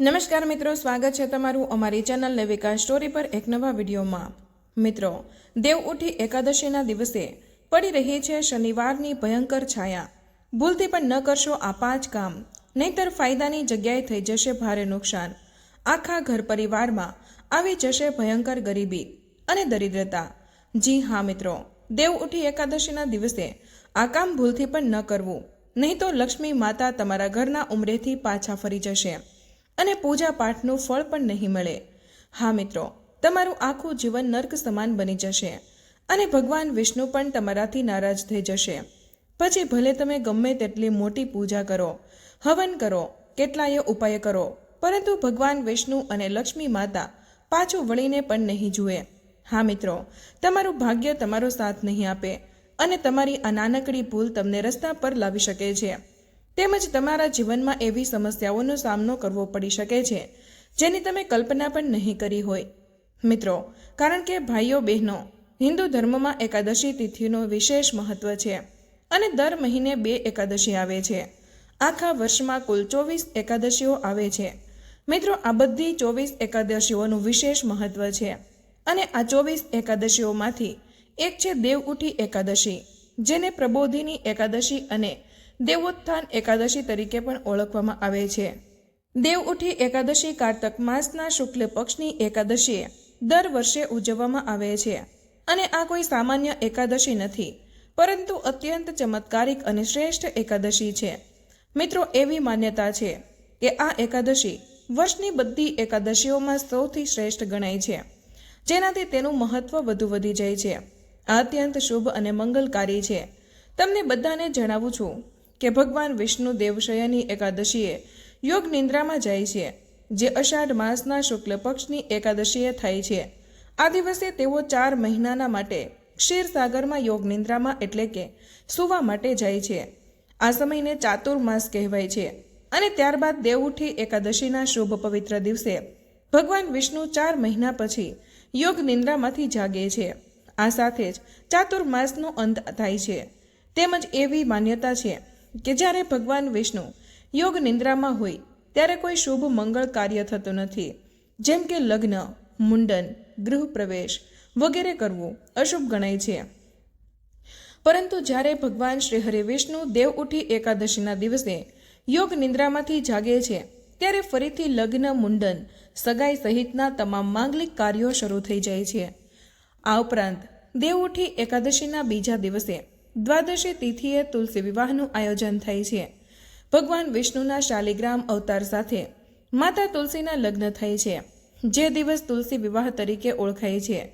નમસ્કાર મિત્રો, સ્વાગત છે તમારું અમારી ચેનલ લેવિકા સ્ટોરી પર એક નવા વિડીયોમાં. મિત્રો, દેવ ઉઠી એકાદશીના દિવસે પડી રહી છે શનિવારની ભયંકર છાયા. ભૂલથી પણ ન કરશો આ પાંચ કામ, નહીતર ફાયદાની જગ્યાએ થઈ જશે ભારે નુકસાન. આખા ઘર પરિવારમાં આવી જશે ભયંકર ગરીબી અને દરિદ્રતા. જી હા મિત્રો, દેવ ઉઠી એકાદશીના દિવસે આ કામ ભૂલથી પણ ન કરવું, નહીં તો લક્ષ્મી માતા તમારા ઘરના ઉમરેથી પાછા ફરી જશે. અને પૂજા પાઠનું ફળ પણ નહીં મળે. હા મિત્રો, તમારું આખું જીવન નર્ક સમાન બની જશે અને ભગવાન વિષ્ણુ પણ તમારાથી નારાજ થઈ જશે. પછી ભલે તમે ગમે તેટલી મોટી પૂજા કરો, હવન કરો, કેટલાય ઉપાય કરો, પરંતુ ભગવાન વિષ્ણુ અને લક્ષ્મી માતા પાછું વળીને પણ નહીં જુએ. હા મિત્રો, તમારું ભાગ્ય તમારો સાથ નહીં આપે અને તમારી આ નાનકડી ભૂલ તમને રસ્તા પર લાવી શકે છે. તેમજ તમારા જીવનમાં એવી સમસ્યાઓનો સામનો કરવો પડી શકે છે, જેની તમે કલ્પના પણ નહીં કરી હોય. મિત્રો, કારણ કે ભાઈઓ બહેનો, હિન્દુ ધર્મમાં એકાદશી તિથિનું વિશેષ મહત્વ છે અને દર મહિને બે એકાદશી આવે છે. આખા વર્ષમાં કુલ ચોવીસ એકાદશીઓ આવે છે. મિત્રો, આ બધી ચોવીસ એકાદશીઓનું વિશેષ મહત્વ છે અને આ ચોવીસ એકાદશીઓમાંથી એક છે દેવ ઉઠી એકાદશી, જેને પ્રબોધિની એકાદશી અને દેવોત્થાન એકાદશી તરીકે પણ ઓળખવામાં આવે છે. દેવ ઉઠી એકાદશી કારતક માસના શુક્લ પક્ષની એકાદશીએ દર વર્ષે ઉજવવામાં આવે છે. અને આ કોઈ સામાન્ય એકાદશી નથી, પરંતુ અત્યંત ચમત્કારિક અને શ્રેષ્ઠ એકાદશી છે. મિત્રો, એવી માન્યતા છે કે આ એકાદશી વર્ષની બધી એકાદશીઓમાં સૌથી શ્રેષ્ઠ ગણાય છે, જેનાથી તેનું મહત્વ વધુ વધી જાય છે. આ અત્યંત શુભ અને મંગલકારી છે. તમને બધાને જણાવું છું કે ભગવાન વિષ્ણુ દેવશયની એકાદશીએ યોગ નિંદ્રામાં જાય છે, જે અષાઢ માસના શુક્લ પક્ષની એકાદશીએ થાય છે. આ દિવસે તેઓ ચાર મહિનાના માટે ક્ષીરસાગરમાં યોગ નિંદ્રામાં એટલે કે સૂવા માટે જાય છે. આ સમયને ચાતુર્માસ કહેવાય છે અને ત્યારબાદ દેવઉઠી એકાદશીના શુભ પવિત્ર દિવસે ભગવાન વિષ્ણુ ચાર મહિના પછી યોગ નિંદ્રામાંથી જાગે છે. આ સાથે જ ચાતુર્માસનો અંત થાય છે. તેમજ એવી માન્યતા છે કે જ્યારે ભગવાન વિષ્ણુ યોગ નિંદ્રામાં હોય, ત્યારે કોઈ શુભ મંગળ કાર્ય થતું નથી. જેમ કે લગ્ન, મુંડન ગૃહ પ્રવેશ વગેરે કરવું અશુભ ગણાય છે. પરંતુ જ્યારે ભગવાન શ્રી હરિ વિષ્ણુ દેવ ઉઠી એકાદશીના દિવસે યોગ નિંદ્રામાંથી જાગે છે, ત્યારે ફરીથી લગ્ન, મુંડન, સગાઈ સહિતના તમામ માંગલિક કાર્યો શરૂ થઈ જાય છે. આ ઉપરાંત, દેવ ઉઠી એકાદશીના બીજા દિવસે દ્વાદશી તિથિએ તુલસી વિવાહનું આયોજન થાય છે. ભગવાન વિષ્ણુના શાલિગ્રામ અવતાર સાથે માતા તુલસીના લગ્ન થાય છે. જે દિવસ તુલસી વિવાહ તરીકે ઓળખાય છે.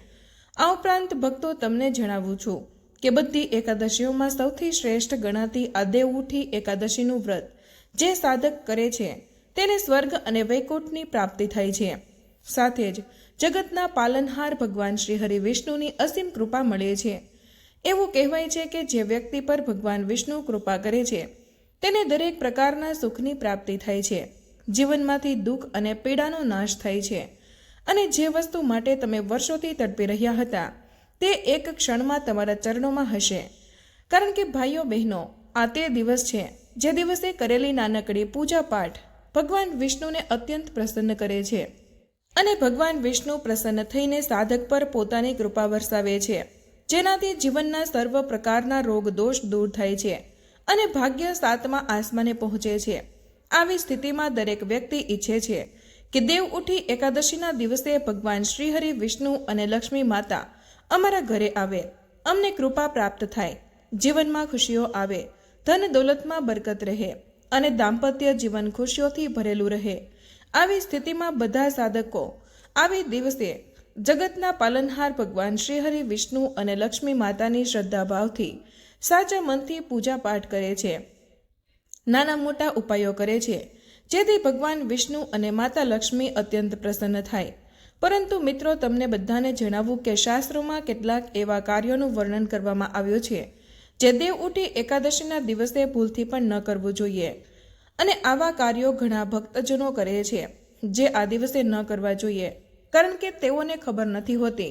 આ ઉપરાંત ભક્તો તમને જણાવું છું કે બધી એકાદશીઓમાં સૌથી શ્રેષ્ઠ ગણાતી આ દેવઉઠી એકાદશીનું વ્રત જે સાધક કરે છે તેને સ્વર્ગ અને વૈકુંઠની પ્રાપ્તિ થાય છે. સાથે જ જગતના પાલનહાર ભગવાન શ્રી હરિ વિષ્ણુની અસીમ કૃપા મળે છે. એવું કહેવાય છે કે જે વ્યક્તિ પર ભગવાન વિષ્ણુ કૃપા કરે છે, તેને દરેક પ્રકારના સુખની પ્રાપ્તિ થાય છે. જીવનમાંથી દુઃખ અને પીડાનો નાશ થાય છે. અને જે વસ્તુ માટે તમે વર્ષોથી તડપી રહ્યા હતા, તે એક ક્ષણમાં તમારા ચરણોમાં હશે. કારણ કે ભાઈઓ બહેનો, આ તે દિવસ છે, જે દિવસે કરેલી નાનકડી પૂજા પાઠ ભગવાન વિષ્ણુને અત્યંત પ્રસન્ન કરે છે. અને ભગવાન વિષ્ણુ પ્રસન્ન થઈને સાધક પર પોતાની કૃપા વરસાવે છે. જેનાથી જીવનના સર્વ પ્રકારના રોગ દોષ દૂર થાય છે અને ભાગ્ય સાતમા આસમાને પહોંચે છે. આવી સ્થિતિમાં દરેક વ્યક્તિ ઈચ્છે છે કે દેવ ઉઠી એકાદશીના દિવસે ભગવાન શ્રીહરિ, વિષ્ણુ અને લક્ષ્મી માતા અમારા ઘરે આવે. અમને કૃપા પ્રાપ્ત થાય. જીવનમાં ખુશીઓ આવે. ધન દોલતમાં બરકત રહે અને દાંપત્ય જીવન ખુશીઓથી ભરેલું રહે. આવી સ્થિતિમાં બધા સાધકો આવી દિવસે જગતના પાલનહાર ભગવાન શ્રીહરિ, વિષ્ણુ અને લક્ષ્મી માતાની શ્રદ્ધાભાવથી સાચા મનથી પૂજા પાઠ કરે છે. નાના મોટા ઉપાયો કરે છે. જેથી ભગવાન વિષ્ણુ અને માતા લક્ષ્મી અત્યંત પ્રસન્ન થાય. પરંતુ મિત્રો, તમને બધાને જણાવવું કે શાસ્ત્રોમાં કેટલાક એવા કાર્યોનું વર્ણન કરવામાં આવ્યું છે, જે દેવ ઉઠી એકાદશીના દિવસે ભૂલથી પણ ન કરવું જોઈએ. અને આવા કાર્યો ઘણા ભક્તજનો કરે છે, જે આ દિવસે ન કરવા જોઈએ. કારણ કે તેઓને ખબર નથી હોતી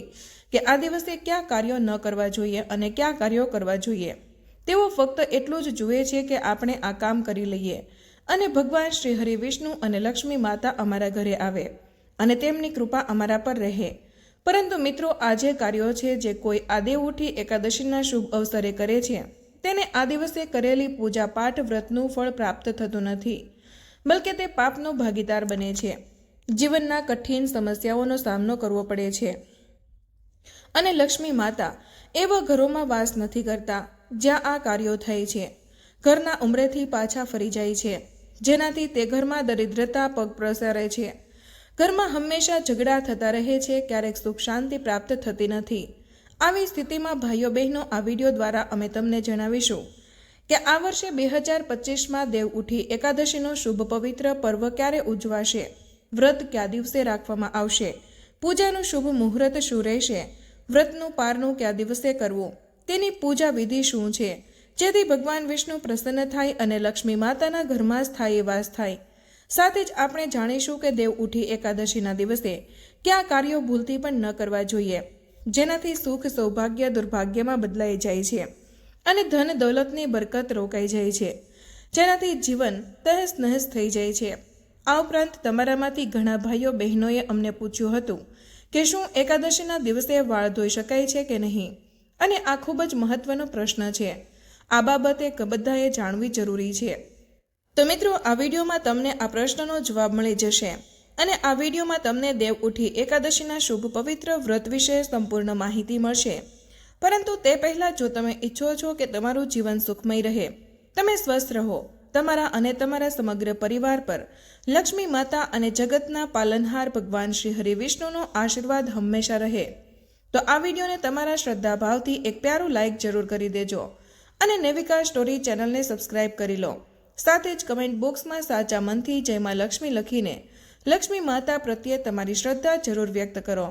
કે આ દિવસે કયા કાર્યો ન કરવા જોઈએ અને કયા કાર્યો કરવા જોઈએ. તેઓ ફક્ત એટલું જ જુએ છે કે આપણે આ કામ કરી લઈએ અને ભગવાન શ્રી હરિ વિષ્ણુ અને લક્ષ્મી માતા અમારા ઘરે આવે અને તેમની કૃપા અમારા પર રહે. પરંતુ મિત્રો, આ જે કાર્યો છે જે કોઈ આદેવ ઉઠી એકાદશીના શુભ અવસરે કરે છે, તેને આ દિવસે કરેલી પૂજા પાઠ વ્રતનું ફળ પ્રાપ્ત થતું નથી, બલકે તે પાપનો ભાગીદાર બને છે. જીવનના કઠિન સમસ્યાઓનો સામનો કરવો પડે છે. અને લક્ષ્મી માતા એવા ઘરોમાં વાસ નથી કરતા જ્યાં આ કાર્યો થાય છે. ઘરના ઉંમરેથી પાછા ફરી જાય છે. જેનાથી તે ઘરમાં દરિદ્રતા પગ પ્રસરે છે. ઘરમાં હંમેશા ઝઘડા થતા રહે છે, ક્યારેક સુખ શાંતિ પ્રાપ્ત થતી નથી. આવી સ્થિતિમાં ભાઈઓ બહેનો આ વીડિયો દ્વારા અમે તમને જણાવીશું કે આ વર્ષે બે હજાર પચીસમાં દેવ ઉઠી એકાદશીનો શુભ પવિત્ર પર્વ ક્યારે ઉજવાશે? વ્રત કયા દિવસે રાખવામાં આવશે? પૂજાનું શુભ મુહૂર્ત શું રહેશે? વ્રતનું પારનું કયા દિવસે કરવું? તેની પૂજા વિધિ શું છે? જેથી ભગવાન વિષ્ણુ પ્રસન્ન થાય અને લક્ષ્મી માતાના ઘરમાં સ્થાયી વાસ થાય. સાથે જ આપણે જાણીશું કે દેવ ઉઠી એકાદશીના દિવસે કયા કાર્યો ભૂલથી પણ ન કરવા જોઈએ, જેનાથી સુખ, સૌભાગ્ય, દુર્ભાગ્યમાં બદલાઈ જાય છે અને ધન દૌલતની બરકત રોકાઈ જાય છે, જેનાથી જીવન તહેસ નહેસ થઈ જાય છે. આ ઉપરાંત તમારામાંથી ઘણા ભાઈઓ બહેનોએ અમને પૂછ્યું હતું કે શું એકાદશીના દિવસે વાળ ધોઈ શકાય છે કે નહીં? અને આ ખૂબ જ મહત્વનો પ્રશ્ન છે. આ બાબતે બધાએ જાણવી જરૂરી છે. તો મિત્રો, આ વિડીયોમાં તમને આ પ્રશ્નનો જવાબ મળી જશે અને આ વિડીયોમાં તમને દેવ ઉઠી એકાદશીના શુભ પવિત્ર વ્રત વિશે સંપૂર્ણ માહિતી મળશે. પરંતુ તે પહેલાં જો તમે ઈચ્છો છો કે તમારું જીવન સુખમય રહે, તમે સ્વસ્થ રહો. તમારા અને તમારા સમગ્ર પરિવાર પર લક્ષ્મી માતા અને જગતના પાલનહાર ભગવાન શ્રી હરિ વિષ્ણુનો આશીર્વાદ હંમેશા રહે. તો આ વિડીયોને તમારા શ્રદ્ધા ભાવથી એક પ્યારું લાઇક જરૂર કરી દેજો અને નેવિકા સ્ટોરી ચેનલને સબસ્ક્રાઇબ કરી લો. સાથે જ કમેન્ટ બોક્સમાં સાચા મનથી જયમાં લક્ષ્મી લખીને લક્ષ્મી માતા પ્રત્યે તમારી શ્રદ્ધા જરૂર વ્યક્ત કરો.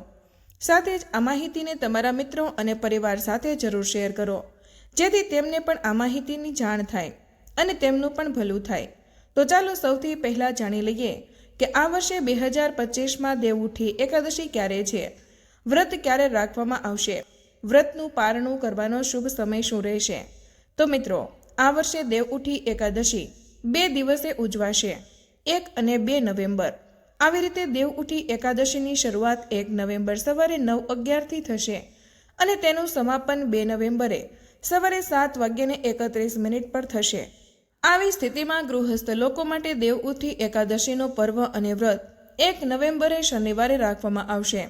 સાથે જ આ માહિતીને તમારા મિત્રો અને પરિવાર સાથે જરૂર શેર કરો, જેથી તેમને પણ આ માહિતીની જાણ થાય. અને તેમનું પણ ભલું થાય. તો ચાલો સૌથી પહેલાં જાણી લઈએ કે આ વર્ષે બે હજાર પચીસમાં દેવઉઠી એકાદશી ક્યારે છે? વ્રત ક્યારે રાખવામાં આવશે? વ્રતનું પારણું કરવાનો શુભ સમય શું રહેશે? તો મિત્રો, આ વર્ષે દેવઉઠી એકાદશી બે દિવસે ઉજવાશે, એક અને બે નવેમ્બર. આવી રીતે દેવઉઠી એકાદશીની શરૂઆત એક નવેમ્બર સવારે નવ અગિયારથી થશે અને તેનું સમાપન બે નવેમ્બરે સવારે સાત વાગ્યાને એકત્રીસ મિનિટ પર થશે. આવી સ્થિતિમાં ગૃહસ્થ લોકો માટે દેવઉઠી એકાદશીનો પર્વ અને વ્રત એક નવેમ્બરે શનિવારે રાખવામાં આવશે.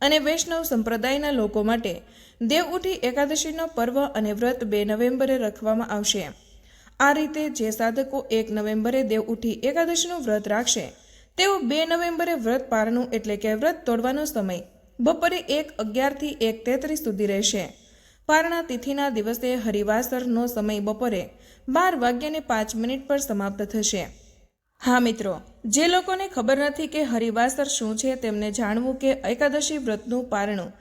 અને વૈષ્ણવ સંપ્રદાયના લોકો માટે દેવઉઠી એકાદશીનો પર્વ અને વ્રત બે નવેમ્બરે રાખવામાં આવશે. આ રીતે જે સાધકો એક નવેમ્બરે દેવઉઠી એકાદશીનું વ્રત રાખશે, તેઓ બે નવેમ્બરે વ્રત પારનું એટલે કે વ્રત તોડવાનો સમય બપોરે એક અગિયારથી એક તેત્રીસ સુધી રહેશે. પારણા તિથિના દિવસે હરિવાસરનો સમય બપોરે બાર વાગ્યાને પાંચ મિનિટ પર સમાપ્ત થશે. હા મિત્રો, જે લોકોને ખબર નથી કે હરિવાસર શું છે તેમને જાણવું કે એકાદશી વ્રતનું પારણું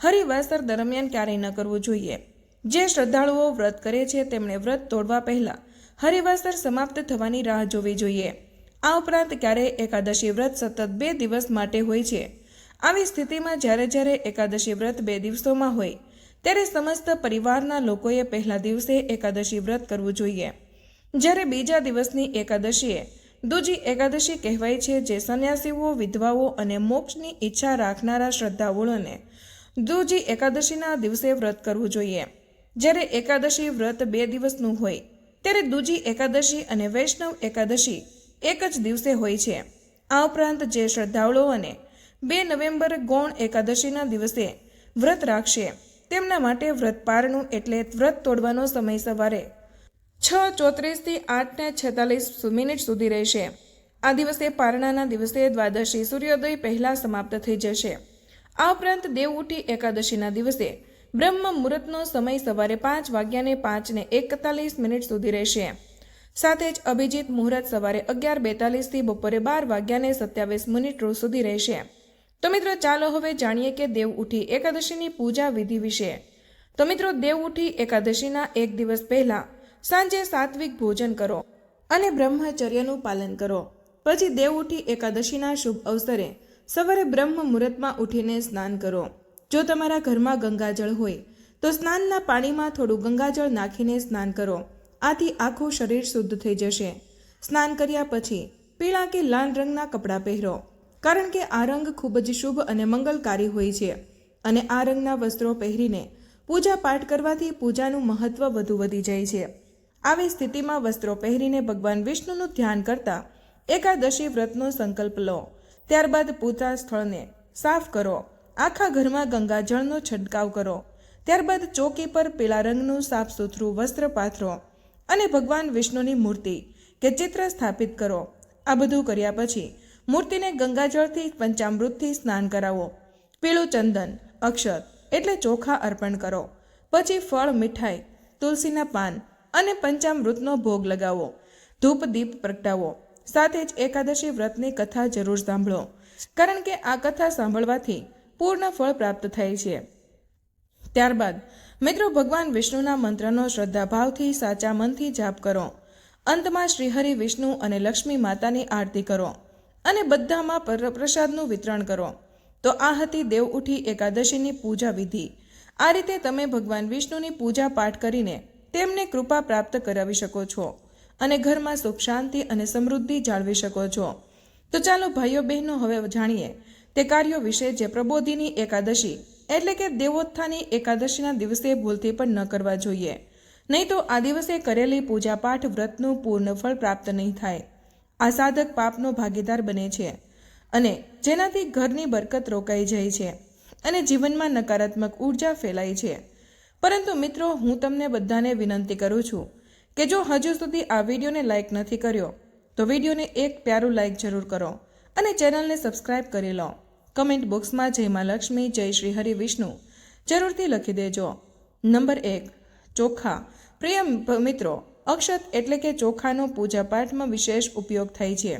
હરિવાસર દરમિયાન ક્યારેય ન કરવું જોઈએ. જે શ્રદ્ધાળુઓ વ્રત કરે છે તેમણે વ્રત તોડવા પહેલાં હરિવાસર સમાપ્ત થવાની રાહ જોવી જોઈએ. આ ઉપરાંત ક્યારેય એકાદશી વ્રત સતત બે દિવસ માટે હોય છે. આવી સ્થિતિમાં જ્યારે જ્યારે એકાદશી વ્રત બે દિવસોમાં હોય ત્યારે સમસ્ત પરિવારના લોકોએ પહેલા દિવસે એકાદશી વ્રત કરવું જોઈએ. જ્યારે બીજા દિવસની એકાદશીએ દૂજી એકાદશી કહેવાય છે જે સંન્યાસીઓ, વિધવાઓ અને મોક્ષની ઈચ્છા રાખનારા શ્રદ્ધાળુઓને દૂજી એકાદશીના દિવસે વ્રત કરવું જોઈએ. જ્યારે એકાદશી વ્રત બે દિવસનું હોય, ત્યારે દૂજી એકાદશી અને વૈષ્ણવ એકાદશી એક જ દિવસે હોય છે. આ ઉપરાંત જે શ્રદ્ધાળુઓને બે નવેમ્બર ગૌણ એકાદશીના દિવસે વ્રત રાખશે તેમના માટે વ્રત પારણું એટલે વ્રત તોડવાનો સમય સવારે છ ચોત્રીસથી આઠને છેતાલીસ મિનિટ સુધી રહેશે. આ દિવસે પારણાના દિવસે દ્વાદશી સૂર્યોદય પહેલાં સમાપ્ત થઈ જશે. આ ઉપરાંત દેવઉઠી એકાદશીના દિવસે બ્રહ્મ મુહૂર્તનો સમય સવારે પાંચ વાગ્યાને પાંચને એકતાલીસ મિનિટ સુધી રહેશે. સાથે જ અભિજીત મુહૂર્ત સવારે અગિયાર બેતાલીસથી બપોરે બાર વાગ્યાને સત્યાવીસ મિનિટ સુધી રહેશે. તો મિત્રો ચાલો હવે જાણીએ કે દેવ ઉઠી એકાદશીની પૂજા વિધિ વિશે. તો મિત્રો દેવ ઉઠી એકાદશીના એક દિવસ પહેલા સાંજે સાત્વિક ભોજન કરો અને બ્રહ્મચર્યનું પાલન કરો. પછી દેવ ઉઠી એકાદશીના શુભ અવસરે સવારે બ્રહ્મ મુહૂર્તમાં ઉઠીને સ્નાન કરો. જો તમારા ઘરમાં ગંગાજળ હોય, તો સ્નાનના પાણીમાં થોડું ગંગાજળ નાખીને સ્નાન કરો. આથી આખું શરીર શુદ્ધ થઈ જશે. સ્નાન કર્યા પછી પીળા કે લાલ રંગના કપડાં પહેરો. કારણ કે આ રંગ ખૂબ જ શુભ અને મંગલકારી હોય છે અને આ રંગના વસ્ત્રો પહેરીને પૂજા પાઠ કરવાથી પૂજાનું મહત્વ વધુ વધી જાય છે. આવી સ્થિતિમાં વસ્ત્રો પહેરીને ભગવાન વિષ્ણુનું ધ્યાન કરતા એકાદશી વ્રતનો સંકલ્પ લો. ત્યારબાદ પૂજા સ્થળને સાફ કરો. આખા ઘરમાં ગંગાજળનો છંટકાવ કરો. ત્યારબાદ ચોકી પર પીળા રંગનું સાફ સુથરું વસ્ત્ર પાથરો અને ભગવાન વિષ્ણુની મૂર્તિ કે ચિત્ર સ્થાપિત કરો. આ બધું કર્યા પછી મૂર્તિને ગંગાજળથી પંચામૃતથી સ્નાન કરાવો. પીળું ચંદન, અક્ષર એટલે ચોખા અર્પણ કરો. પછી ફળ, મીઠાઈ, તુલસીના પાન અને પંચામૃતનો ભોગ લગાવો. ધૂપ, દીપ પ્રગટાવો. સાથે જ એકાદશી વ્રતની કથા જરૂર સાંભળો. કારણ કે આ કથા સાંભળવાથી પૂર્ણ ફળ પ્રાપ્ત થાય છે. ત્યારબાદ મિત્રો ભગવાન વિષ્ણુના મંત્રનો શ્રદ્ધાભાવથી સાચા મનથી જાપ કરો. અંતમાં શ્રીહરિ વિષ્ણુ અને લક્ષ્મી માતાની આરતી કરો. અને બધામાં પર- પ્રસાદનું વિતરણ કરો. તો આ હતી દેવ ઉઠી એકાદશીની પૂજા વિધિ. આ રીતે તમે ભગવાન વિષ્ણુની પૂજા પાઠ કરીને તેમને કૃપા પ્રાપ્ત કરાવી શકો છો અને ઘરમાં સુખ શાંતિ અને સમૃદ્ધિ જાળવી શકો છો. તો ચાલો ભાઈઓ બહેનો, હવે જાણીએ તે કાર્યો વિશે જે પ્રબોધિની એકાદશી એટલે કે દેવોત્થાની એકાદશીના દિવસે ભૂલથી પણ ન કરવા જોઈએ. નહીં તો આ દિવસે કરેલી પૂજા પાઠ વ્રતનું પૂર્ણ ફળ પ્રાપ્ત નહીં થાય. આ સાધક પાપનો ભાગીદાર બને છે અને જેનાથી ઘરની બરકત રોકાઈ જાય છે અને જીવનમાં નકારાત્મક ઊર્જા ફેલાય છે. પરંતુ મિત્રો, હું તમને બધાને વિનંતી કરું છું કે જો હજુ સુધી આ વિડીયોને લાઇક નથી કર્યો, તો વિડીયોને એક પ્યારું લાઇક જરૂર કરો અને ચેનલને સબસ્ક્રાઇબ કરી લો. કમેન્ટ બોક્સમાં જય મા લક્ષ્મી, જય શ્રી હરિ વિષ્ણુ જરૂરથી લખી દેજો. નંબર એક, ચોખા. પ્રિય મિત્રો અક્ષત એટલે કે ચોખાનો પૂજાપાઠમાં વિશેષ ઉપયોગ થાય છે.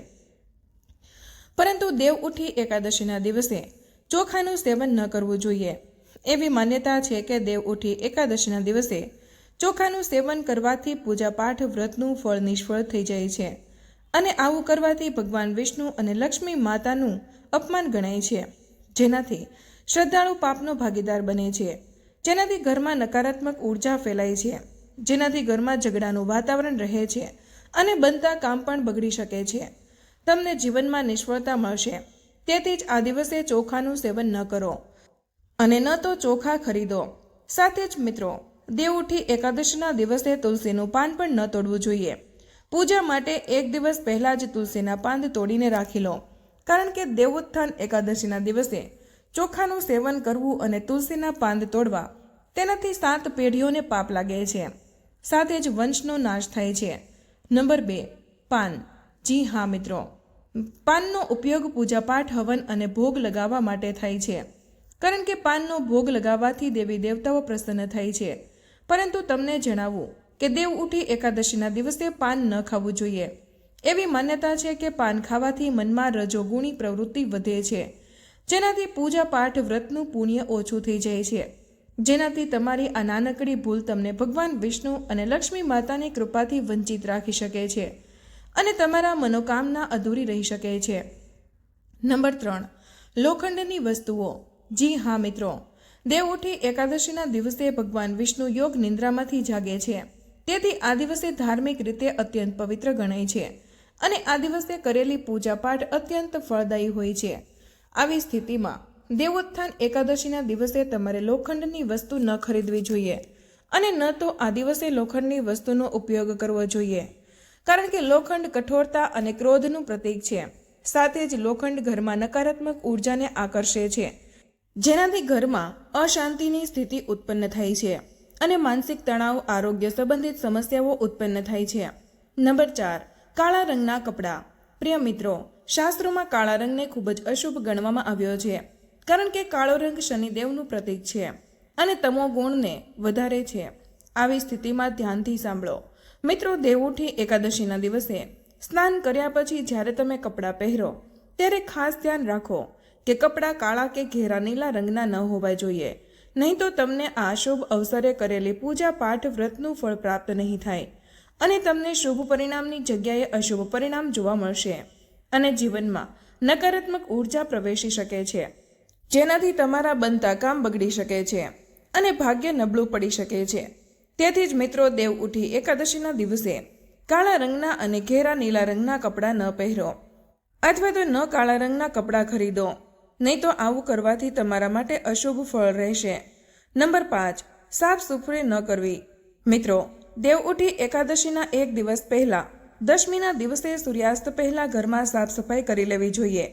પરંતુ દેવ ઉઠી એકાદશીના દિવસે ચોખાનું સેવન ન કરવું જોઈએ. એવી માન્યતા છે કે દેવ ઉઠી એકાદશીના દિવસે ચોખાનું સેવન કરવાથી પૂજાપાઠ વ્રતનું ફળ નિષ્ફળ થઈ જાય છે અને આવું કરવાથી ભગવાન વિષ્ણુ અને લક્ષ્મી માતાનું અપમાન ગણાય છે. જેનાથી શ્રદ્ધાળુ પાપનો ભાગીદાર બને છે. જેનાથી ઘરમાં નકારાત્મક ઊર્જા ફેલાય છે. જેનાથી ઘરમાં ઝઘડાનું વાતાવરણ રહે છે અને બનતા કામ પણ બગડી શકે છે. તમને જીવનમાં નિષ્ફળતા મળશે. તેથી જ આ દિવસે ચોખાનું સેવન ન કરો. અને ન તો ચોખા ખરીદો. સાથે જ મિત્રો દેવ ઉઠી એકાદશીના દિવસે તુલસીનું પાન પણ ન તોડવું જોઈએ. પૂજા માટે એક દિવસ પહેલાં જ તુલસીના પાન તોડીને રાખી લો. કારણ કે દેવોત્થાન એકાદશીના દિવસે ચોખાનું સેવન કરવું અને તુલસીના પાંદ તોડવા તેનાથી સાત પેઢીઓને પાપ લાગે છે. સાથે જ વંશનો નાશ થાય છે. નંબર બે, પાન. જી હા, મિત્રો. પાનનો ઉપયોગ પૂજાપાઠ, હવન અને ભોગ લગાવવા માટે થાય છે. કારણ કે પાનનો ભોગ લગાવવાથી દેવી દેવતાઓ પ્રસન્ન થાય છે. પરંતુ તમને જણાવું કે દેવ ઉઠી એકાદશીના દિવસે પાન ન ખાવું જોઈએ. એવી માન્યતા છે કે પાન ખાવાથી મનમાં રજોગુણી પ્રવૃત્તિ વધે છે. જેનાથી પૂજા પાઠ વ્રતનું પુણ્ય ઓછું થઈ જાય છે. જેનાથી તમારી આ નાનકડી ભૂલ તમને ભગવાન વિષ્ણુ અને લક્ષ્મી માતાની કૃપાથી વંચિત રાખી શકે છે અને તમારા મનોકામના અધૂરી રહી શકે છે. નંબર ત્રણ, લોખંડની વસ્તુઓ. જી હા, મિત્રો. દેવ ઉઠી એકાદશીના દિવસે ભગવાન વિષ્ણુ યોગ નિંદ્રામાંથી જાગે છે. તેથી આ દિવસે ધાર્મિક રીતે અત્યંત પવિત્ર ગણાય છે અને આ દિવસે કરેલી પૂજાપાઠ અત્યંત ફળદાયી હોય છે. આવી સ્થિતિમાં દેવોત્થાન એકાદશીના દિવસે તમારે લોખંડની વસ્તુ ન ખરીદવી જોઈએ અને ન તો આ દિવસે લોખંડની વસ્તુનો ઉપયોગ કરવો જોઈએ. કારણ કે લોખંડ કઠોરતા અને ક્રોધનું પ્રતીક છે. સાથે જ લોખંડ ઘરમાં નકારાત્મક ઉર્જાને આકર્ષે છે. જેનાથી ઘરમાં અશાંતિની સ્થિતિ ઉત્પન્ન થાય છે અને માનસિક તણાવ, આરોગ્ય સંબંધિત સમસ્યાઓ ઉત્પન્ન થાય છે. નંબર ચાર, કાળા રંગના કપડાં. પ્રિય મિત્રો, શાસ્ત્રોમાં કાળા રંગને ખૂબ જ અશુભ ગણવામાં આવ્યો છે. કારણ કે કાળો રંગ શનિદેવનું પ્રતીક છે અને તમો ગુણને વધારે છે. આવી સ્થિતિમાં ધ્યાનથી સાંભળો. મિત્રો દેવઉઠી એકાદશીના દિવસે સ્નાન કર્યા પછી જ્યારે તમે કપડાં પહેરો, ત્યારે ખાસ ધ્યાન રાખો કે કપડાં કાળા કે ઘેરા નીલા રંગના ન હોવા જોઈએ. નહીં તો તમને આ શુભ અવસરે કરેલી પૂજા પાઠ વ્રતનું ફળ પ્રાપ્ત નહીં થાય અને તમને શુભ પરિણામની જગ્યાએ અશુભ પરિણામ જોવા મળશે અને જીવનમાં નકારાત્મક ઊર્જા પ્રવેશી શકે છે. જેનાથી તમારા બનતા કામ બગડી શકે છે અને ભાગ્ય નબળું પડી શકે છે. તેથી જ મિત્રો, દેવ ઉઠી એકાદશીના દિવસે કાળા રંગના અને ઘેરા નીલા રંગના કપડાં ન પહેરો અથવા તો ન કાળા રંગના કપડાં ખરીદો. નહીં તો આવું કરવાથી તમારા માટે અશુભ ફળ રહેશે. નંબર પાંચ, સાફ સુફરી ન કરવી. મિત્રો, દેવ ઉઠી એકાદશીના એક દિવસ પહેલા, દશમીના દિવસે સૂર્યાસ્ત પહેલા ઘરમાં સાફ સફાઈ કરી લેવી જોઈએ.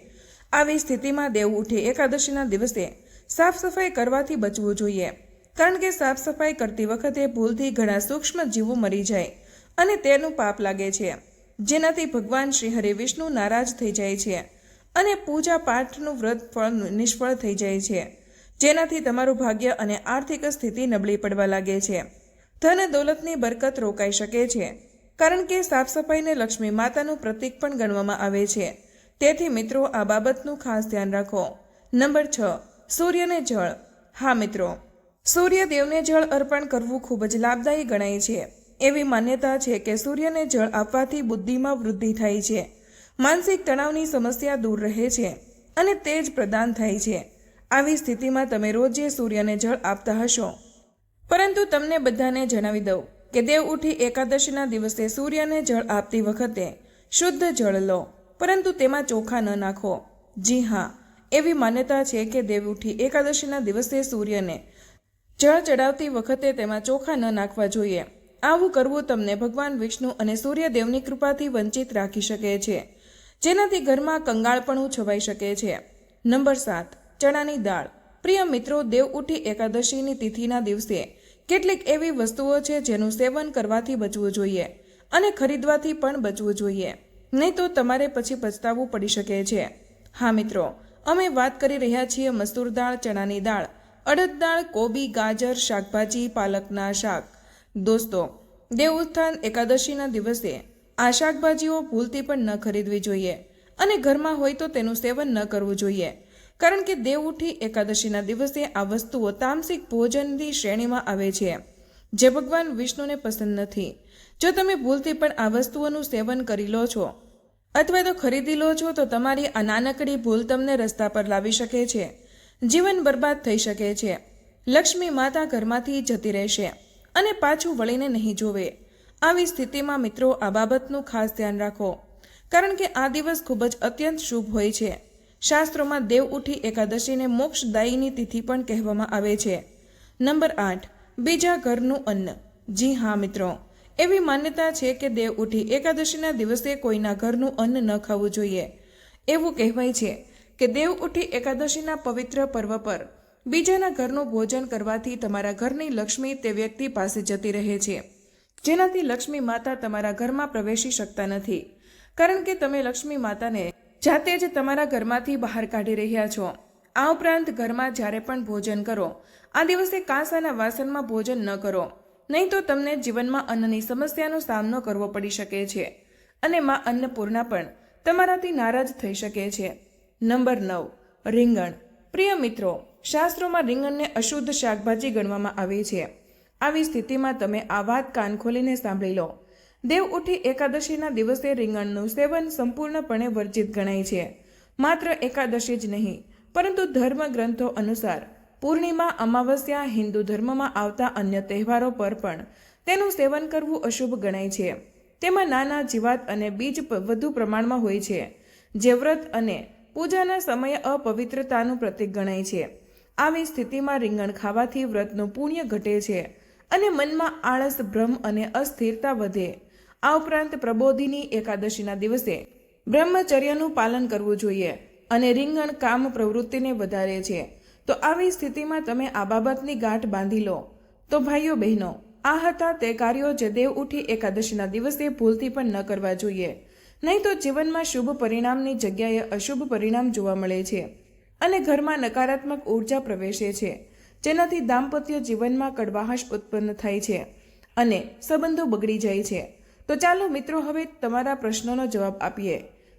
આવી સ્થિતિમાં દેવ ઉઠી એકાદશીના દિવસે સાફ સફાઈ કરવાથી બચવું જોઈએ. કારણ કે સાફ સફાઈ કરતી વખતે ભૂલથી ઘણા સૂક્ષ્મ જીવો મરી જાય અને તેનું પાપ લાગે છે. જેનાથી ભગવાન શ્રી હરે વિષ્ણુ નારાજ થઈ જાય છે અને પૂજા પાઠનું વ્રત ફળ નિષ્ફળ થઈ જાય છે. જેનાથી તમારું ભાગ્ય અને આર્થિક સ્થિતિ નબળી પડવા લાગે છે. ધન દોલતની બરકત રોકાઈ શકે છે. કારણ કે સાફ સફાઈને લક્ષ્મી માતાનું પ્રતીક પણ ગણવામાં આવે છે. તેથી મિત્રો, આ બાબતનું ખાસ ધ્યાન રાખો. નંબર છ, સૂર્યને જળ. હા મિત્રો, સૂર્યદેવને જળ અર્પણ કરવું ખૂબ જ લાભદાયી ગણાય છે. એવી માન્યતા છે કે સૂર્યને જળ આપવાથી બુદ્ધિમાં વૃદ્ધિ થાય છે. માનસિક તણાવની સમસ્યા દૂર રહે છે અને તેજ પ્રદાન થાય છે. આવી સ્થિતિમાં તમે રોજે સૂર્યને જળ આપતા હશો. પરંતુ તમને બધાને જણાવી દઉં કે દેવ ઉઠી એકાદશીના દિવસે સૂર્યને જળ આપતી વખતે શુદ્ધ જળ લો. પરંતુ તેમાં ચોખા ન નાખો. જી હા, એવી માન્યતા છે કે દેવ ઉઠી એકાદશીના દિવસે સૂર્યને જળ ચડાવતી વખતે તેમાં ચોખા ન નાખવા જોઈએ. આવું કરવું તમને ભગવાન વિષ્ણુ અને સૂર્યદેવની કૃપાથી વંચિત રાખી શકે છે. જેનાથી ઘરમાં કંગાળપણું છવાઈ શકે છે. નંબર સાત, ચણાની દાળ. પ્રિય મિત્રો, દેવ ઉઠી એકાદશીની તિથિના દિવસે કેટલીક એવી વસ્તુઓ છે જેનું સેવન કરવાથી બચવું જોઈએ અને ખરીદવાથી પણ બચવું જોઈએ. નહીં તો તમારે પછી પછતાવવું પડી શકે છે. હા, મિત્રો, અમે વાત કરી રહ્યા છીએ મસૂર દાળ, ચણાની દાળ, અડદ દાળ, કોબી, ગાજર, શાકભાજી, પાલકના શાક. દોસ્તો દેવ ઉત્થાન એકાદશીના દિવસે આ શાકભાજીઓ ભૂલથી પણ ન ખરીદવી જોઈએ અને ઘરમાં હોય તો તેનું સેવન ન કરવું જોઈએ. કારણ કે દેવ ઉઠી એકાદશીના દિવસે આ વસ્તુઓ તામસિક ભોજનની શ્રેણીમાં આવે છે. જે ભગવાન વિષ્ણુને પસંદ નથી. જો તમે ભૂલથી પણ આ વસ્તુઓનું સેવન કરી લો છો અથવા તો ખરીદી લો છો તો તમારી આ નાનકડી ભૂલ તમને રસ્તા પર લાવી શકે છે. જીવન બરબાદ થઈ શકે છે. લક્ષ્મી માતા ઘરમાંથી જતી રહેશે અને પાછું વળીને નહીં જોવે. આવી સ્થિતિમાં મિત્રો આ બાબતનું ખાસ ધ્યાન રાખો. કારણ કે આ દિવસ ખૂબ જ અત્યંત શુભ હોય છે. શાસ્ત્રોમાં દેવ ઉઠી એકાદશીને મોક્ષદાયીની તિથિ પણ કહેવામાં આવે છે. નંબર આઠ, બીજા ઘરનું અન્ન. જી હા મિત્રો. એવી માન્યતા છે કે દેવ ઉઠી એકાદશીના દિવસે કોઈના ઘરનું અન્ન ન ખાવું જોઈએ. એવું કહેવાય છે કે દેવ ઉઠી એકાદશીના પવિત્ર પર્વ પર બીજાના ઘરનું ભોજન કરવાથી તમારા ઘરની લક્ષ્મી તે વ્યક્તિ પાસે જતી રહે છે. જેનાથી લક્ષ્મી માતા તમારા ઘરમાં પ્રવેશી શકતા નથી. કારણ કે તમે લક્ષ્મી માતાને જાતે જ તમારા ઘરમાંથી બહાર કાઢી રહ્યા છો. આ ઉપરાંત ઘરમાં જ્યારે પણ ભોજન કરો, આ દિવસે કાંસાના વાસણમાં ભોજન ન કરો. નહીં તો તમને જીવનમાં અન્નની સમસ્યાનો સામનો કરવો પડી શકે છે અને માં અન્નપૂર્ણા પણ તમારાથી નારાજ થઈ શકે છે. નંબર નવ, રીંગણ. પ્રિય મિત્રો, શાસ્ત્રોમાં રીંગણને અશુદ્ધ શાકભાજી ગણવામાં આવે છે. આવી સ્થિતિમાં તમે આ વાત કાન ખોલીને સાંભળી લો. દેવ ઉઠી એકાદશીના દિવસે રીંગણનું સેવન સંપૂર્ણપણે વર્જિત ગણાય છે. માત્ર એકાદશી જ નહીં, પરંતુ ધર્મ ગ્રંથો અનુસાર પૂર્ણિમા અમાવસ્યા હિન્દુ ધર્મમાં આવતા અન્ય તહેવારો પર પણ તેનું સેવન કરવું અશુભ ગણાય છે. તેમાં નાના જીવાત અને બીજ વધુ પ્રમાણમાં હોય છે. જે વ્રત અને પૂજાના સમયે અપવિત્રતાનું પ્રતીક ગણાય છે. આવી સ્થિતિમાં રીંગણ ખાવાથી વ્રતનું પુણ્ય ઘટે છે અને મનમાં આળસ, ભ્રમ અને અસ્થિરતા વધે. આ ઉપરાંત પ્રબોધિની એકાદશીના દિવસે બ્રહ્મચર્યનું પાલન કરવું જોઈએ અને રીંગણ કામ પ્રવૃત્તિને વધારે છે. તો આવી સ્થિતિમાં તમે આ બાબતની ગાંઠ બાંધી લો. તો ભાઈઓ બહેનો, આ હતા તે કાર્યો જે દેવ ઉઠી એકાદશીના દિવસે ભૂલથી પણ ન કરવા જોઈએ. નહીં તો જીવનમાં શુભ પરિણામની જગ્યાએ અશુભ પરિણામ જોવા મળે છે અને ઘરમાં નકારાત્મક ઊર્જા પ્રવેશે છે, જેનાથી દાંપત્ય જીવનમાં કડવાહશ ઉત્પન્ન થાય છે અને સંબંધો બગડી જાય છે. તો ચાલો મિત્રો, હવે તમારા પ્રશ્નોનો જવાબ આપીએ.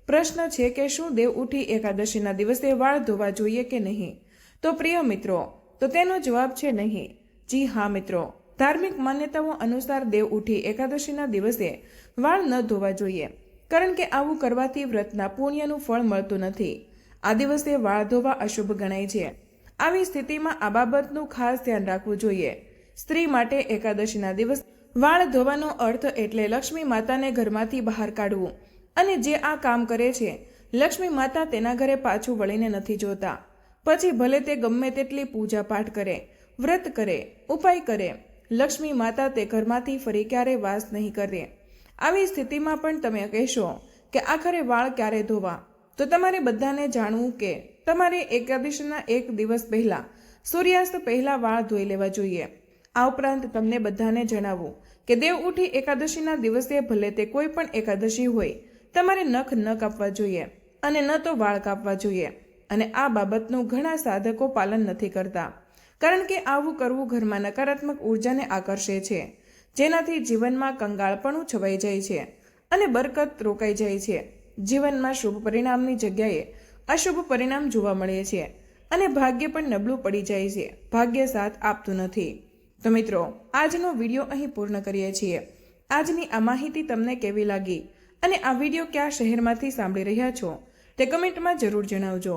પ્રશ્ન છે કે શું દેવ ઉઠી એકાદશીના દિવસે વાળ ધોવા જોઈએ કે નહીં? તો પ્રિય મિત્રો, તો તેનો જવાબ છે નહીં. જી હા મિત્રો, ધાર્મિક માન્યતાઓ અનુસાર દેવ ઉઠી એકાદશીના દિવસે વાળ ન ધોવા જોઈએ, કારણ કે આવું કરવાથી વ્રતના પુણ્યનું ફળ મળતું નથી. આ દિવસે વાળ ધોવા અશુભ ગણાય છે. આવી સ્થિતિમાં આ બાબતનું ખાસ ધ્યાન રાખવું જોઈએ. સ્ત્રી માટે એકાદશીના દિવસ વાળ ધોવાનો અર્થ એટલે લક્ષ્મી માતાને ઘરમાંથી બહાર કાઢવું. અને જે આ કામ કરે છે, લક્ષ્મી માતા તેના ઘરે પાછું વળીને નથી જોતા. પછી ભલે તે ગમે તેટલી પૂજા પાઠ કરે, વ્રત કરે, ઉપાય કરે, લક્ષ્મી માતા તે ઘરમાંથી ફરી ક્યારે વાસ નહીં કરે. આવી સ્થિતિમાં પણ તમે કહેશો કે આખરે વાળ ક્યારે ધોવા? તો તમારે બધાને જાણવું કે તમારે એકાદશીના એક દિવસ પહેલાં, સૂર્યાસ્ત પહેલાં વાળ ધોઈ લેવા જોઈએ. આ ઉપરાંત તમને બધાને જણાવું કે દેવ ઉઠી એકાદશીના દિવસે ભલે તે કોઈ પણ એકાદશી હોય, તમારે નખ ન કાપવા જોઈએ અને ન તો વાળ કાપવા જોઈએ. અને આ બાબતનું ઘણા સાધકો પાલન નથી કરતા. કારણ કે આવું કરવું ઘરમાં નકારાત્મક ઉર્જાને આકર્ષે છે, જેનાથી જીવનમાં કંગાળપણું છવાઈ જાય છે અને બરકત રોકાઈ જાય છે. જીવનમાં શુભ પરિણામની જગ્યાએ અશુભ પરિણામ જોવા મળે છે અને ભાગ્ય પણ નબળું પડી જાય છે. ભાગ્ય સાથ આપતું નથી. તો મિત્રો, આજનો વીડિયો અહીં પૂર્ણ કરીએ છીએ. આજની આ માહિતી તમને કેવી લાગી અને આ વીડિયો કયા શહેરમાંથી સાંભળી રહ્યા છો તે કમેન્ટમાં જરૂર જણાવજો.